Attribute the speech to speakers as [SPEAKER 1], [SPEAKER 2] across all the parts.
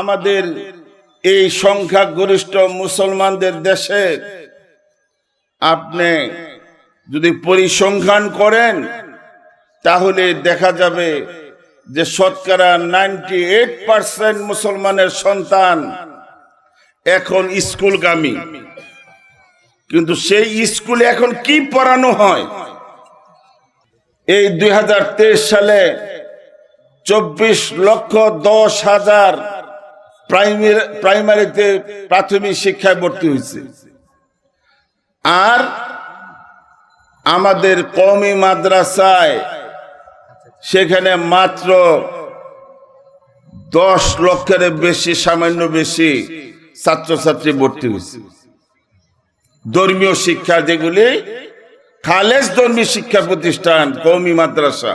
[SPEAKER 1] আমাদের এই সংখ্যাগরিষ্ঠ মুসলমানদের দেশে আপনি যদি পরিসংখ্যান করেন, তাহলে দেখা যাবে যে শতকরা নাইনটি এইট পার্সেন্ট মুসলমানের সন্তান এখন স্কুলগামী। কিন্তু সেই স্কুলে এখন কি পড়ানো হয়? এই দুই হাজার তেইশ সালে চব্বিশ লক্ষ দশ হাজার প্রাইমারি, প্রাইমারিতে প্রাথমিক শিক্ষায় ভর্তি হয়েছে। আর আমাদের কমি মাদ্রাসায় সেখানে মাত্র দশ লক্ষের বেশি, সামান্য বেশি ছাত্রছাত্রী ভর্তি হয়েছে। ধর্মীয় শিক্ষা যেগুলি, খালেজ ধর্মী শিক্ষা প্রতিষ্ঠান কৌমি মাদ্রাসা,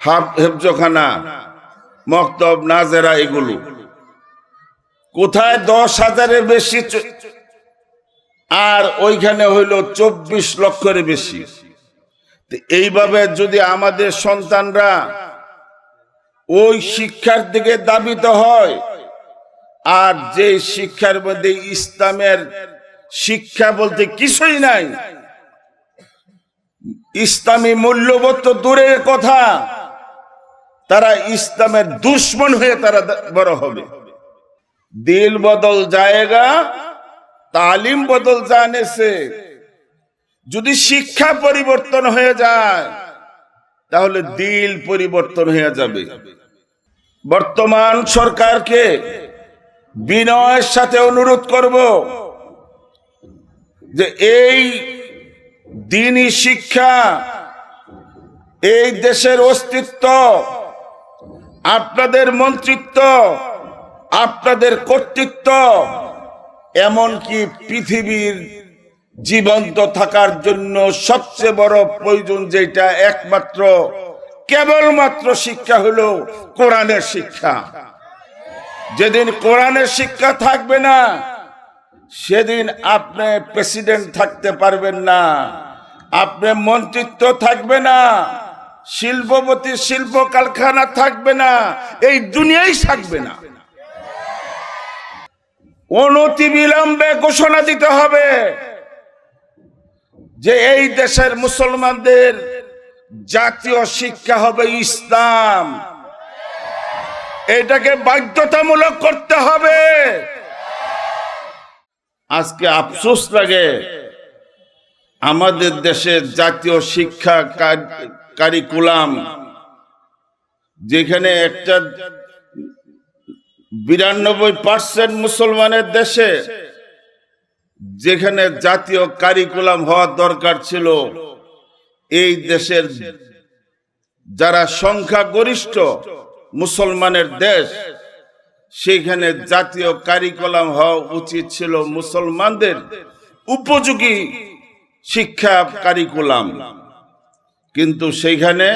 [SPEAKER 1] হাফ হেফজখানা, মক্তব, নাজেরা, এগুলো। কোথায় দশ হাজারের বেশি আর ওইখানে হইল চব্বিশ লক্ষের বেশি। এইভাবে যদি আমাদের সন্তানরা ওই শিক্ষার দিকে দাবিত হয়, আর যে শিক্ষার মধ্যে ইসলামের শিক্ষা বলতে কিছুই নাই, ইসলামী মূল্যবোধ তো দূরের কথা, তারা ইসলামের দুশ্মন হয়ে তারা বড় হবে। দিল বদল জায়গা, তালিম বদল জানেছে যদি শিক্ষা পরিবর্তন হয়ে যায়, তাহলে দিল পরিবর্তন হয়ে যাবে। বর্তমান সরকারকে বিনয়ের সাথে অনুরোধ করব যে এই দিনই শিক্ষা, এই দেশের অস্তিত্ব, আপনাদের মন্ত্রিত্ব আপনাদের কর্তৃত্ব, এমনকি পৃথিবীর জীবন্ত থাকার জন্য সবচেয়ে বড় প্রয়োজন যেটা একমাত্র, কেবলমাত্র শিক্ষা হলো কোরআনের শিক্ষা। যেদিন কোরআনের শিক্ষা থাকবে না, সেদিন আপনি প্রেসিডেন্ট থাকতে পারবেন না, আপনি মন্ত্রিত্ব থাকবে না, শিল্পপতি শিল্প কারখানা থাকবে না, এই দুনিয়াই থাকবে না। অনতি বিলম্বে ঘোষণা দিতে হবে যে এই দেশের মুসলমানদের জাতীয় শিক্ষা হবে ইসলাম। এটাকে বাধ্যতামূলক করতে হবে। আজকে আফসোস লাগে, আমাদের দেশের জাতীয় শিক্ষা কারিকুলাম, যেখানে একটা বিরানব্বই পার্সেন্ট মুসলমানের দেশে যেখানে জাতীয় কারিকুলাম হওয়ার দরকার ছিল, এই দেশের যারা সংখ্যা গরিষ্ঠ মুসলমানের দেশ, সেখানে জাতীয় কারিকুলাম হওয়া উচিত ছিল মুসলমানদের উপযোগী শিক্ষা কারিকুলাম কিন্তু সেইখানে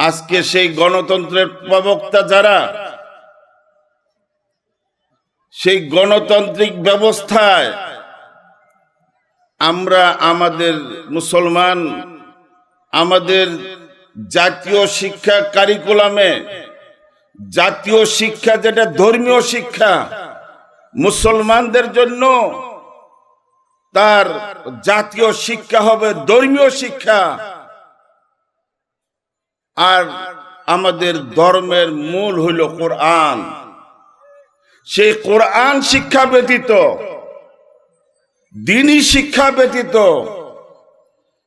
[SPEAKER 1] আজকে সেই গণতন্ত্রের প্রবক্তা যারা, সেই গণতান্ত্রিক ব্যবস্থায় আমরা আমাদের মুসলমান, আমাদের জাতীয় শিক্ষা কারিকুলামে, জাতীয় শিক্ষা যেটা ধর্মীয় শিক্ষা, মুসলমানদের জন্য তার জাতীয় শিক্ষা হবে ধর্মীয় শিক্ষা। আর আমাদের ধর্মের মূল হইল কোরআন। সেই কোরআন শিক্ষা ব্যতীত, দিনই শিক্ষা ব্যতীত,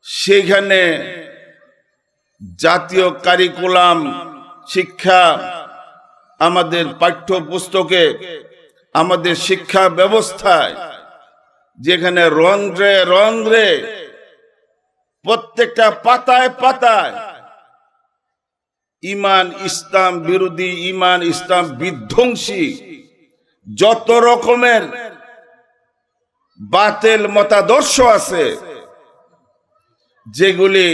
[SPEAKER 1] সেখানে জাতীয় কারিকুলাম, শিক্ষা আমাদের পাঠ্যপুস্তকে, আমাদের শিক্ষা ব্যবস্থায়, যেখানে রন্ধ্রে রন্ধ্রে প্রত্যেকটা পাতায় পাতায় ইমান, ইসলাম বিরোধী, ইমান, ইসলাম বিধ্বংসী। যত রকমের বাতেল মতাদর্শ আছে, যেগুলি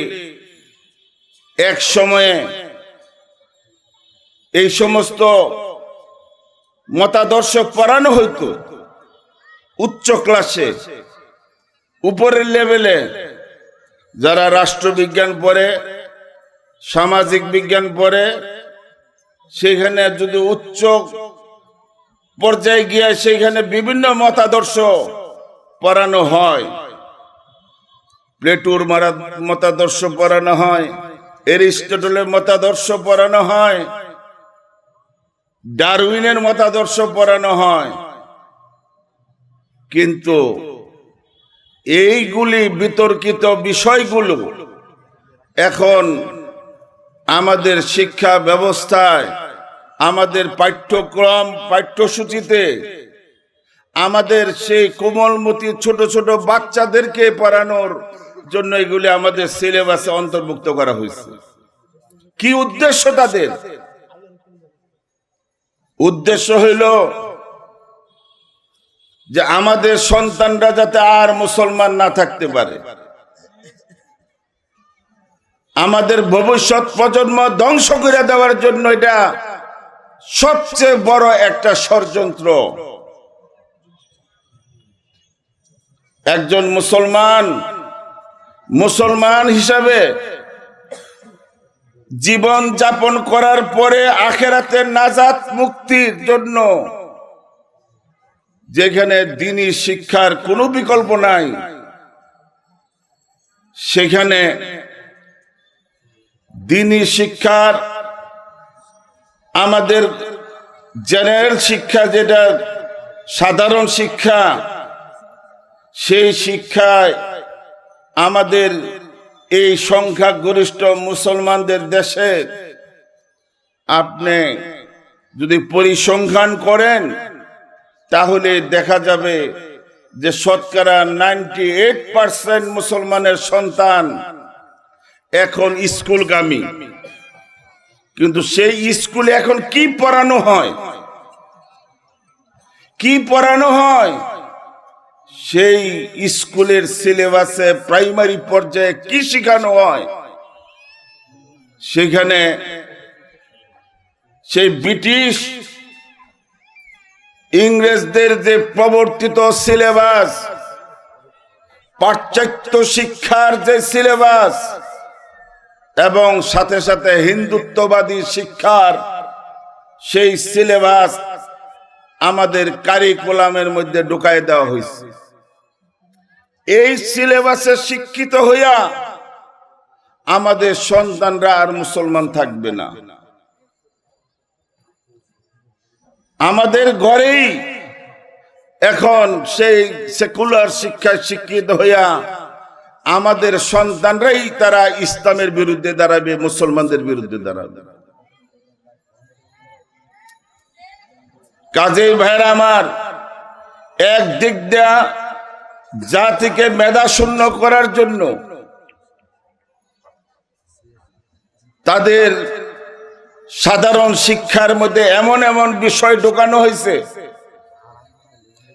[SPEAKER 1] এক সময়ে এই সমস্ত মতাদর্শ পড়ানো হইতো, উচ্চ ক্লাসে, উপরের লেভেলে, যারা রাষ্ট্রবিজ্ঞান পড়ে সামাজিক বিজ্ঞান পড়ে, সেখানে যদি উচ্চ পর্যায়ে গিয়ে সেখানে বিভিন্ন মতাদর্শ পড়ানো হয়, প্লেটুর মতাদর্শ পড়ানো হয়, এরিস্টটলের মতাদর্শ পড়ানো হয়, ডারউইনের মতাদর্শ পড়ানো হয়, কিন্তু এইগুলি বিতর্কিত বিষয়গুলো এখন আমাদের শিক্ষা ব্যবস্থায়, আমাদের পাঠ্যক্রম, পাঠ্যসূচিতে, আমাদের সেই কোমলমতি ছোট ছোট বাচ্চাদেরকে পড়ানোর জন্য এগুলি আমাদের সিলেবাসে অন্তর্ভুক্ত করা হয়েছে। কি উদ্দেশ্য তাদের? উদ্দেশ্য হইল যে আমাদের সন্তানরা যাতে আর মুসলমান না থাকতে পারে। আমাদের ভবিষ্যৎ প্রজন্ম ধ্বংস করে দেওয়ার জন্য এটা সবচেয়ে বড় একটা ষড়যন্ত্র। একজন মুসলমান মুসলমান হিসাবে জীবন যাপন করার পরে আখেরাতের নাজাত মুক্তির জন্য যেখানে দিনই শিক্ষার কোনো বিকল্প নাই, সেখানে দিনই শিক্ষার আমাদের জেনারেল শিক্ষা যেটা সাধারণ শিক্ষা, সেই শিক্ষায় আমাদের এই সংখ্যাগরিষ্ঠ মুসলমানদের দেশে আপনি যদি পরিসংখ্যান করেন, তাহলে দেখা যাবে যে শতকরা নাইনটি এইট পার্সেন্ট মুসলমানের সন্তান এখন স্কুলগামী। কিন্তু সেই স্কুলে এখন কি পড়ানো হয়? কি পড়ানো হয়? সেই স্কুলের সিলেবাসে প্রাইমারি পর্যায়ে কি শেখানো হয়? সেখানে সেই ব্রিটিশ ইংরেজদের যে প্রবর্তিত সিলেবাস, পাশ্চাত্য শিক্ষার যে সিলেবাস এবং সাথে সাথে হিন্দুত্ববাদী শিক্ষার সেই সিলেবাস আমাদের কারিকুলামের মধ্যে ঢুকাই দেওয়া হয়েছে। এই সিলেবাসে শিক্ষিত হইয়া আমাদের সন্তানরা আর মুসলমান থাকবে না। আমাদের ঘরেই এখন সেই সেকুলার শিক্ষায় শিক্ষিত হইয়া আমাদের সন্তানরাই তারা ইসলামের বিরুদ্ধে দাঁড়াবে, মুসলমানদের বিরুদ্ধে দাঁড়াবে। কাজেই ভাইরা আমার এক দিক দেয়া জাতিকে মেধা শূন্য করার জন্য তাদের সাধারণ শিক্ষার মধ্যে এমন এমন বিষয় ঢোকানো হয়েছে,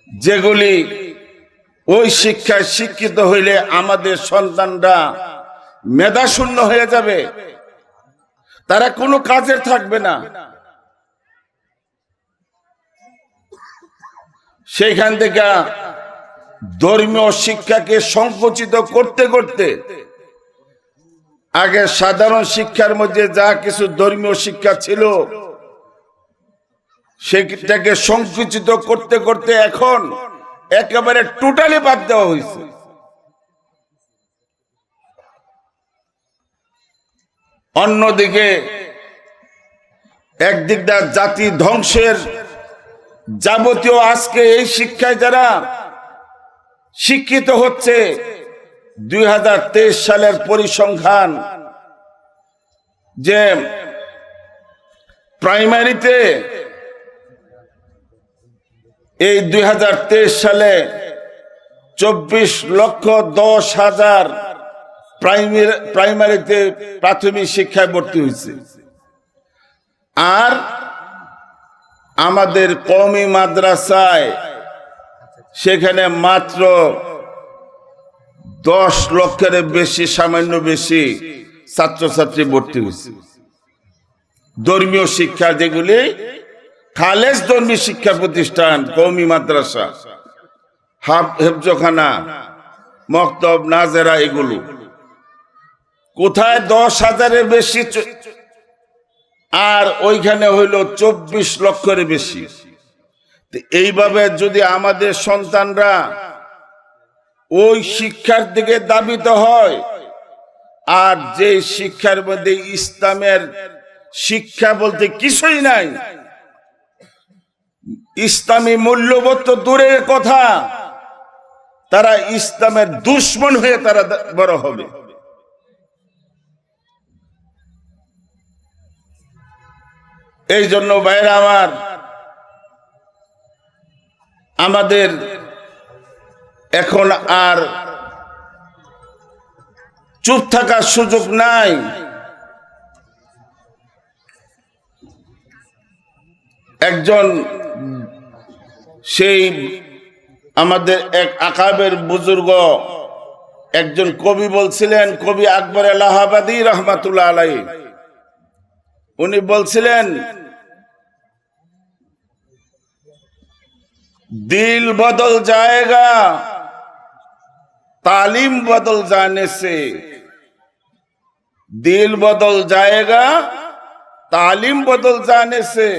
[SPEAKER 1] যেগুলি ওই শিক্ষায় শিক্ষিত হইলে আমাদের সন্তানরা মেধা শূন্য হয়ে যাবে। তারা কোনো কাজের থাকবে না। সেইখান থেকে ধর্মীয় শিক্ষাকে সংকুচিত করতে করতে আগে সাধারণ শিক্ষার মধ্যে যা কিছু ধর্মীয় শিক্ষা ছিল, সেটাকে সংকুচিত করতে করতে এখন একেবারে টোটালি বাদ দেওয়া হয়েছে অন্যদিকে একদিক একদিকটা জাতি ধ্বংসের যাবতীয় আজকে এই শিক্ষায় যারা শিক্ষিত হচ্ছে, দুই হাজার তেইশ সালের পরিসংখ্যান যে প্রাইমারিতে এই দুই হাজার তেইশ সালে চব্বিশ লক্ষ দশ হাজার প্রাইমারিতে প্রাথমিক শিক্ষায় ভর্তি হয়েছে। আর আমাদের কমি মাদ্রাসায় সেখানে মাত্র দশ লক্ষের বেশি, সামান্য বেশি ছাত্রছাত্রী ভর্তি হয়েছে। ধর্মীয় শিক্ষা যেগুলি খালেজ ধর্মী শিক্ষা প্রতিষ্ঠান, কৌমি মাদ্রাসা, হাফ হেফজখানা, মক্তব, নাজেরা, এগুলো। কোথায় দশ হাজারের বেশি আর ওইখানে হইল চব্বিশ লক্ষের বেশি। এইভাবে যদি আমাদের সন্তানরা ওই শিক্ষার দিকে দাবিত হয়, আর যে শিক্ষার মধ্যে ইসলামের শিক্ষা বলতে কিছুই নাই ইসলামী মূল্যবোধ তো দূরের কথা। তারা ইসলামের দুশ্মন হয়ে তারা বড় হবে। এই জন্য বাইরে আমার, আমাদের এখন আর চুপ থাকার সুযোগ নাই। একজন সেই আমাদের এক আকাবের বুজুর্গ একজন কবি বলছিলেন কবি আকবর এলাহাবাদী রহমাতুল্লাহ আলাই উনি বলছিলেন दिल बदल जाएगा तालीम बदल जाने से दिल बदल जाएगा তালিম বদল জানে সে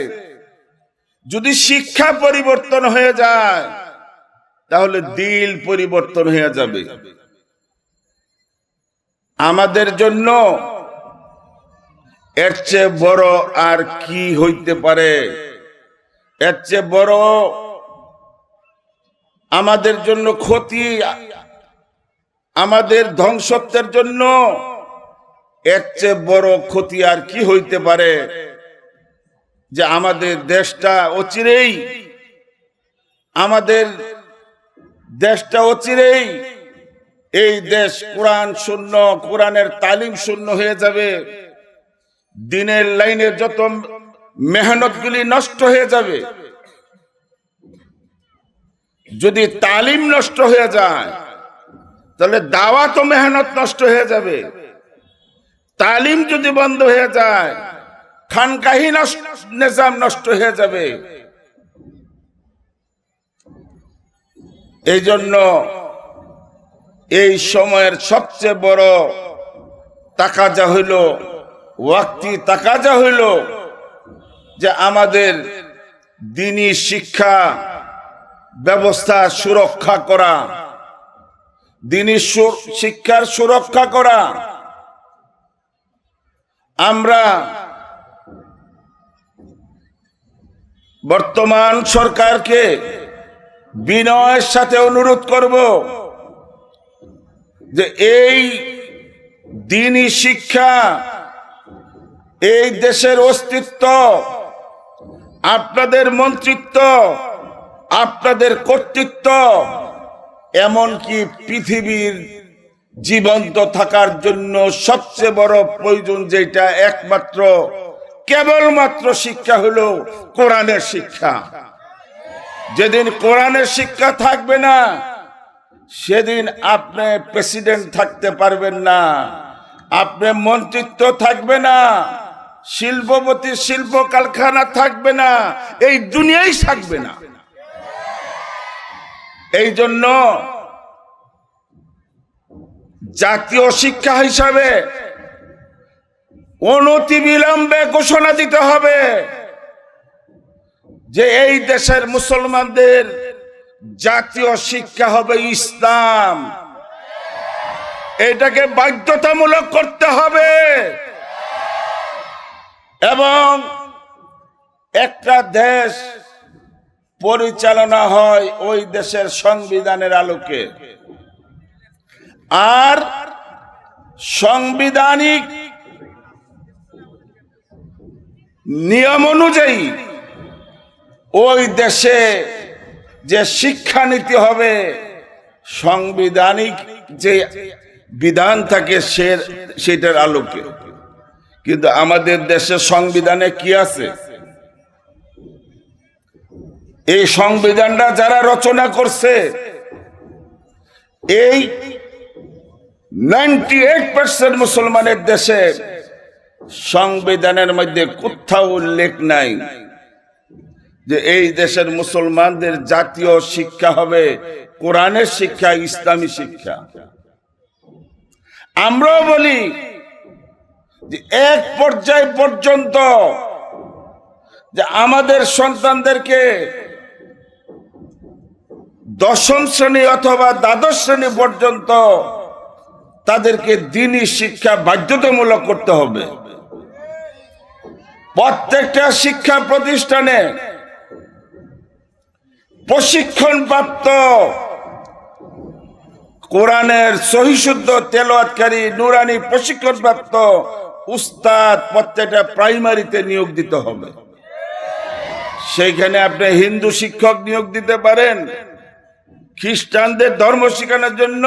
[SPEAKER 1] যদি শিক্ষা পরিবর্তন হয়ে যায়, তাহলে দিল পরিবর্তন হয়ে যাবে। আমাদের জন্য এর চেয়ে বড় আর কি হইতে পারে? এর চেয়ে বড় আমাদের জন্য ক্ষতি, আমাদের ধ্বংসত্বের জন্য এর চেয়ে বড় ক্ষতি আর কি হইতে পারে? যে আমাদের দেশটা অচিরেই, আমাদের দেশটা অচিরেই এই দেশ কোরআন শূন্য, কোরআনের তালিম শূন্য হয়ে যাবে। দিনের লাইনের যত মেহনতগুলি নষ্ট হয়ে যাবে, যদি তালিম নষ্ট হয়ে যায়, তাহলে দাওয়া তো মেহনত নষ্ট হয়ে যাবে। তালিম যদি বন্ধ হয়ে যায় খানকাহি নিজাম নষ্ট হয়ে যাবে। এই জন্য এই সময়ের সবচেয়ে বড় তাকাজা হইল, ওয়াক্তি তাকাজা হইল যে আমাদের দিনী শিক্ষা ব্যবস্থা সুরক্ষা করা, দিনী শিক্ষার সুরক্ষা করা। আমরা বর্তমান সরকারকে বিনয়ের সাথে অনুরোধ করব যে এই দিনই শিক্ষা, এই দেশের অস্তিত্ব, আপনাদের মন্ত্রিত্ব, আপনাদের কর্তৃত্ব, এমনকি পৃথিবীর জীবন্ত থাকার জন্য সবচেয়ে বড় প্রয়োজন যেটা একমাত্র কেবলমাত্র শিক্ষা হলো কোরআনের শিক্ষা। যেদিন কোরআনের শিক্ষা থাকবে না, সেদিন আপনি প্রেসিডেন্ট থাকতে পারবেন না, আপনি মন্ত্রিত্ব থাকবে না, শিল্পপতি শিল্প কারখানা থাকবে না, এই দুনিয়াই থাকবে না। এই জন্য জাতীয় শিক্ষা হিসাবে অনতি বিলম্বে ঘোষণা দিতে হবে যে এই দেশের মুসলমানদের জাতীয় শিক্ষা হবে ইসলাম। এটাকে বাধ্যতামূলক করতে হবে। এবং একটা দেশ পরিচালনা হয় ওই দেশের সংবিধানের আলোকে। আর সাংবিধানিক নিয়ম অনুযায়ী ওই দেশে যে শিক্ষানীতি হবে, সাংবিধানিক যে বিধান থাকে সে সেটার আলোকে। কিন্তু আমাদের দেশের সংবিধানে কি আছে? এই সংবিধানটা যারা রচনা করছে, এই নাইনটি এইট পার্সেন্ট মুসলমানের দেশে সংবিধানের মধ্যে কোথাও উল্লেখ নাই যে এই দেশের মুসলমানদের জাতীয় শিক্ষা হবে কোরআনের শিক্ষা, ইসলামী শিক্ষা। আমরাও বলি যে এক পর্যায় পর্যন্ত যে আমাদের সন্তানদেরকে দশম শ্রেণি অথবা দ্বাদশ শ্রেণি পর্যন্ত তাদেরকে দিনই শিক্ষা বাধ্যতামূলক করতে হবে। প্রত্যেকটা শিক্ষা প্রতিষ্ঠানে প্রশিক্ষণপ্রাপ্ত কোরআনের সহিশুদ্ধ তেলোয়াতকারী নুরানি প্রশিক্ষণপ্রাপ্ত উস্তাদ প্রত্যেকটা প্রাইমারিতে নিয়োগ দিতে হবে। সেইখানে আপনি হিন্দু শিক্ষক নিয়োগ দিতে পারেন, খ্রিস্টানদের ধর্ম শেখানোর জন্য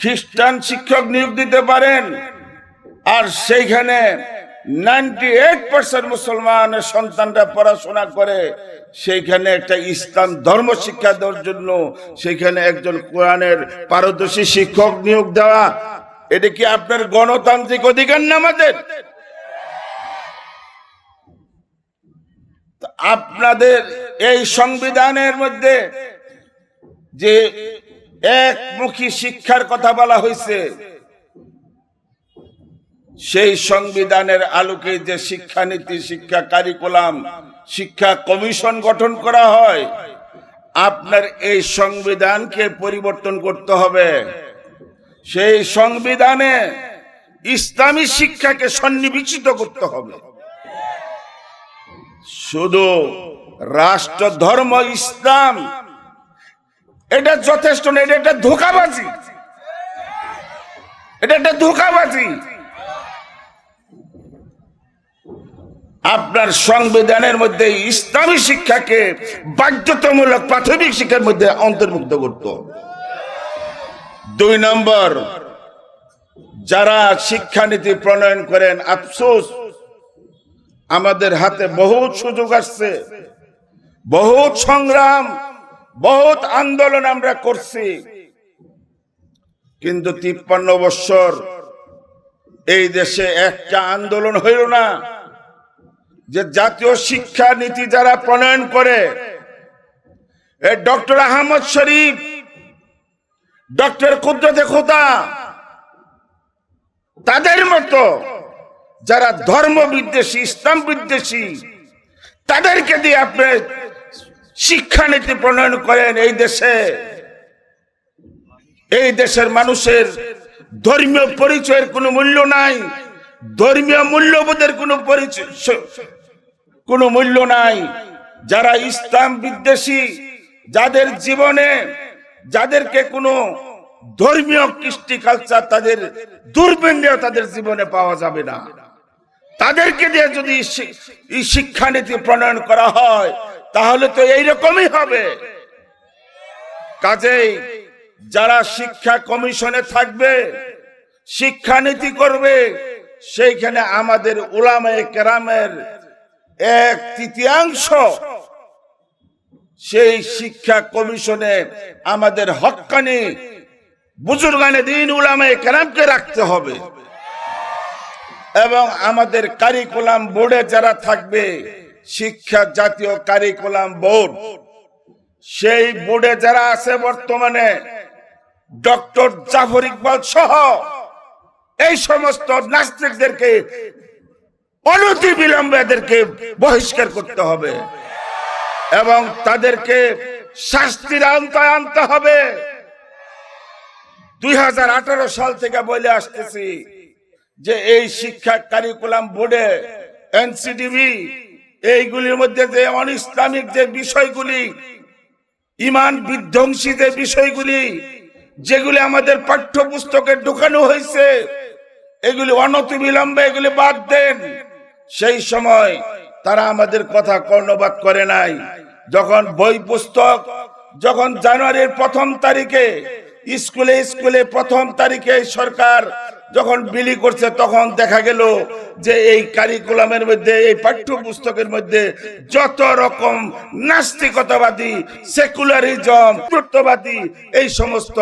[SPEAKER 1] খ্রিস্টান শিক্ষক নিয়োগ দিতে পারেন, আর সেইখানে নাইনটি এইট পার্সেন্ট সন্তানরা পড়াশোনা করে। সেইখানে একটা ইসলাম ধর্ম শিক্ষা দেওয়ার জন্য সেখানে একজন কোরআনের পারদর্শী শিক্ষক নিয়োগ দেওয়া। এটা কি আপনার গণতান্ত্রিক অধিকার না আমাদের? আপনাদের এই সংবিধানের মধ্যে যে একমুখী শিক্ষার কথা বলা হয়েছে সেই সংবিধানের আলোকে যে শিক্ষানীতি, শিক্ষা কারিকুলাম শিক্ষা কমিশন গঠন করা হয়, আপনার এই সংবিধানকে পরিবর্তন করতে হবে। সেই সংবিধানে ইসলামী শিক্ষাকে সন্নিবেশিত করতে হবে। শুধু রাষ্ট্র, ধর্ম, ইসলাম, এটা যথেষ্ট না এটা একটা ধোকাবাজি। এটা একটা ধোকাবাজি। আপনার সংবিধানের মধ্যে ইসলামী শিক্ষাকে বাধ্যতামূলক প্রাথমিক শিক্ষার মধ্যে অন্তর্ভুক্ত করত। দুই নম্বর, যারা শিক্ষানীতি প্রণয়ন করেন, আফসোস, আমাদের হাতে বহুত সুযোগ আসছে, বহুত সংগ্রাম, বহুত আন্দোলন আমরা করছি। কিন্তু তিপ্পান্ন বৎসর এই দেশে একটা আন্দোলন হইল না। যে জাতীয় শিক্ষা নীতি যারা প্রণয়ন করে ডক্টর আহমদ শরীফ, ডক্টর কুদ্রতে খোদা, তাদের মতো যারা ধর্ম বিদ্বেষী, ইসলাম বিদ্বেষী, তাদেরকে দিয়ে আপনি শিক্ষানীতি প্রণয়ন করেন এই দেশে। এই দেশের মানুষের ধর্মীয় পরিচয়ের কোনো মূল্য নাই, ধর্মীয় মূল্যবোধের কোনো পরিচয় কোনো মূল্য নাই। যারা ইসলাম বিদ্বেষী, যাদের জীবনে, যাদেরকে কোনো ধর্মীয় কৃষ্টি কালচার তাদের দুর্বিন্দেও তাদের জীবনে পাওয়া যাবে না। তাদেরকে দিয়ে যদি শিক্ষানীতি প্রণয়ন করা হয়, তাহলে তো এইরকমই হবে। কাজেই যারা শিক্ষা কমিশনে থাকবে, শিক্ষানীতি করবে, সেইখানে আমাদের উলামায়ে কেরামের এক তৃতীয়াংশ সেই শিক্ষা কমিশনে আমাদের হকানি বুজুর্গানে দিন উলামায়ে কেরামকে রাখতে হবে। এবং আমাদের কারিকুলাম বোর্ডে যারা থাকবে, শিক্ষা জাতীয় কারিকুলাম বোর্ড, সেই বোর্ডে যারা আছে বর্তমানে, ডক্টর জাফর ইকবাল সহ, এই সমস্ত নাস্তিকদেরকে অনতি বিলম্বে এদেরকে বহিষ্কার করতে হবে এবং তাদেরকে শাস্তির আওতায় আনতে হবে। দুই হাজার আঠারো সাল থেকে বলে আসতেছি যে এই শিক্ষা কারিকুলাম বোর্ডে এনসিডিবি, এইগুলির মধ্যে যে অন ইসলামিক যে বিষয়গুলি, ইমান বিধ্বংসী যে বিষয়গুলি, যেগুলি আমাদের পাঠ্যপুস্তকে ঢুকানো হয়েছে, এগুলি অনতি বিলম্বে এগুলি বাদ দেন। সেই সময় তারা আমাদের কথা কর্ণপাত করে নাই। যখন বই পুস্তক, যখন জানুয়ারির প্রথম তারিখে, স্কুলে স্কুলে প্রথম তারিখে সরকার যখন বিলি করছে, তখন দেখা গেল যে এই কারিকুলামের মধ্যে, এই পাঠ্য পুস্তকের মধ্যে যত রকম নাস্তিকতাবাদী সেকুলারিজম তত্ত্ববাদী এই সমস্ত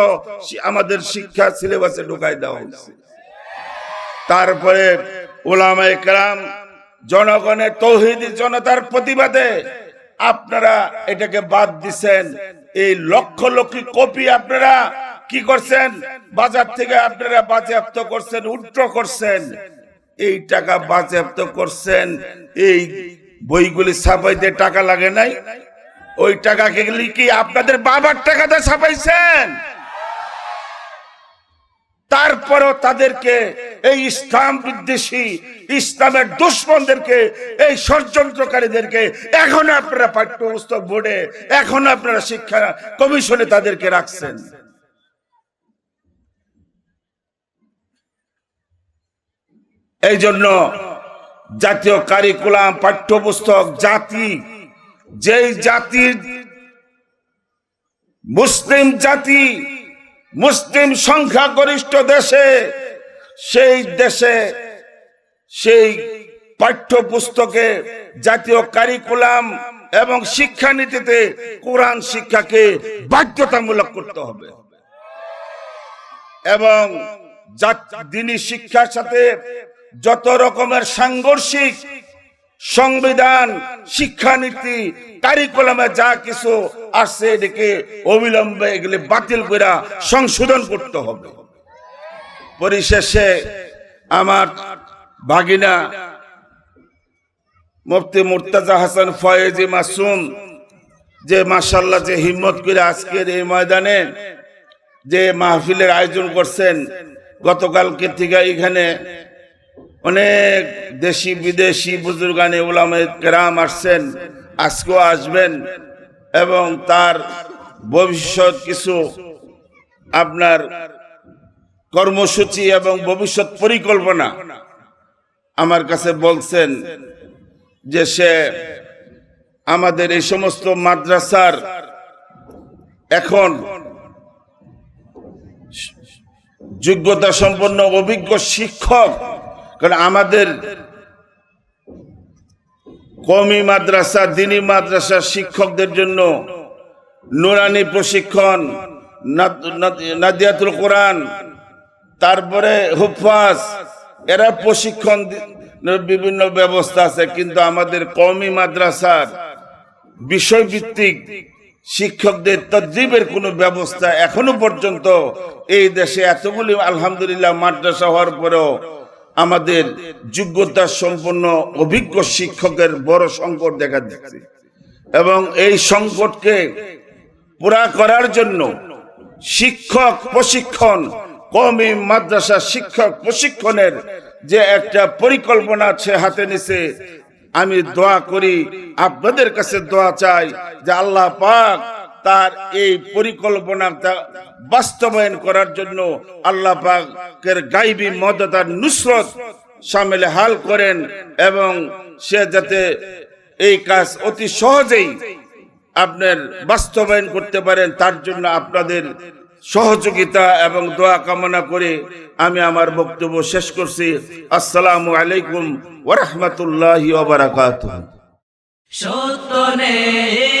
[SPEAKER 1] আমাদের শিক্ষা সিলেবাসে ঢুকাই দেওয়া হয়েছে। তারপরে ওলামায়ে কেরাম জনগণের তৌহিদি জনতার প্রতিবাদে আপনারা এটাকে বাদ দিচ্ছেন এই লক্ষ লক্ষ কপি আপনারা কি করছেন? বাজার থেকে আপনারা বাজেয়াপ্ত করছেন উল্টো করছেন। এই টাকা বাজেয়াপ্ত করছেন, এই বইগুলি ছাপাইতে টাকা লাগে নাই। ওই টাকা কি আপনাদের বাবার টাকাতে ছাপাইছেন? তারপরও তাদেরকে এই ইসলাম বিদ্বেষী, ইসলামের দুশ্মনদেরকে, এই ষড়যন্ত্রকারীদেরকে এখন আপনারা পাঠ্যপুস্তক বোর্ডে, এখন আপনারা শিক্ষা কমিশনে তাদেরকে রাখছেন। এই জন্য জাতীয় কারিকুলাম, পাঠ্যপুস্তক, জাতি, যেই জাতির মুসলিম জাতি মুসলিম সংখ্যাগরিষ্ঠ দেশে, সেই দেশে, সেই পাঠ্যপুস্তকে জাতীয় কারিকুলাম এবং শিক্ষানীতিতে কোরআন শিক্ষাকে বাধ্যতামূলক করতে হবে। এবং দিনী শিক্ষার সাথে যত রকমের সাংঘর্ষিক সংবিধান, শিক্ষানীতি কারিকুলামে যা কিছু আসছে এদিকে অবিলম্বে এগুলি বাতিল করে সংশোধন করতে হবে। পরিশেষে আমার ভাগিনা মুফতি মুর্তাজা হাসান ফয়েজি মাসুম যে মাসাল্লাহ যে হিম্মত করে আজকের এই ময়দানে যে মাহফিলের আয়োজন করছেন, গতকালকে থেকে এখানে অনেক দেশি বিদেশি বুজুর্গানে ওলামে কেরাম আসছেন, আজকেও আসবেন এবং তার ভবিষ্যৎ কিছু আপনার কর্মসূচি এবং ভবিষ্যৎ পরিকল্পনা আমার কাছে বলছেন যে সে আমাদের এই সমস্ত মাদ্রাসার এখন যোগ্যতা সম্পন্ন অভিজ্ঞ শিক্ষক কারণ আমাদের কমি মাদ্রাসা, দিনী মাদ্রাসা শিক্ষকদের জন্য নুরানি প্রশিক্ষণ, নাদ- নাদ- নাদিয়াতুল কোরআন, তারপরে হুফাজ এরা প্রশিক্ষণ বিভিন্ন ব্যবস্থা আছে, কিন্তু আমাদের কমি মাদ্রাসার বিষয়ভিত্তিক শিক্ষকদের তদ্রিবের কোনো ব্যবস্থা এখনও পর্যন্ত এই দেশে এতগুলি আলহামদুলিল্লাহ মাদ্রাসা হওয়ার পরেও আমাদের যোগ্যতা সম্পন্ন অভিজ্ঞ শিক্ষকের বড় সংকট দেখা দিচ্ছে। এবং এই সংকটকে পুরা করার জন্য শিক্ষক প্রশিক্ষণ কমি মাদ্রাসা শিক্ষক প্রশিক্ষণের যে একটা পরিকল্পনা আছে হাতে নিছে, আমি দোয়া করি, আপনাদের কাছে দোয়া চাই যে আল্লাহ পাক তার এই পরিকল্পনাটা বাস্তবায়ন করার জন্য আল্লাহ পাকের গাইবী মদত আর নুসরত সামিলে হাল করেন এবং সে যাতে এই কাজ অতি সহজেই আপনার বাস্তবায়ন করতে পারেন, তার জন্য আপনাদের সহযোগিতা এবং দোয়া কামনা করে আমি আমার বক্তব্য শেষ করছি। আসসালামু আলাইকুম ওরহমতুল্লাহ বারাকাত
[SPEAKER 2] সত্যনের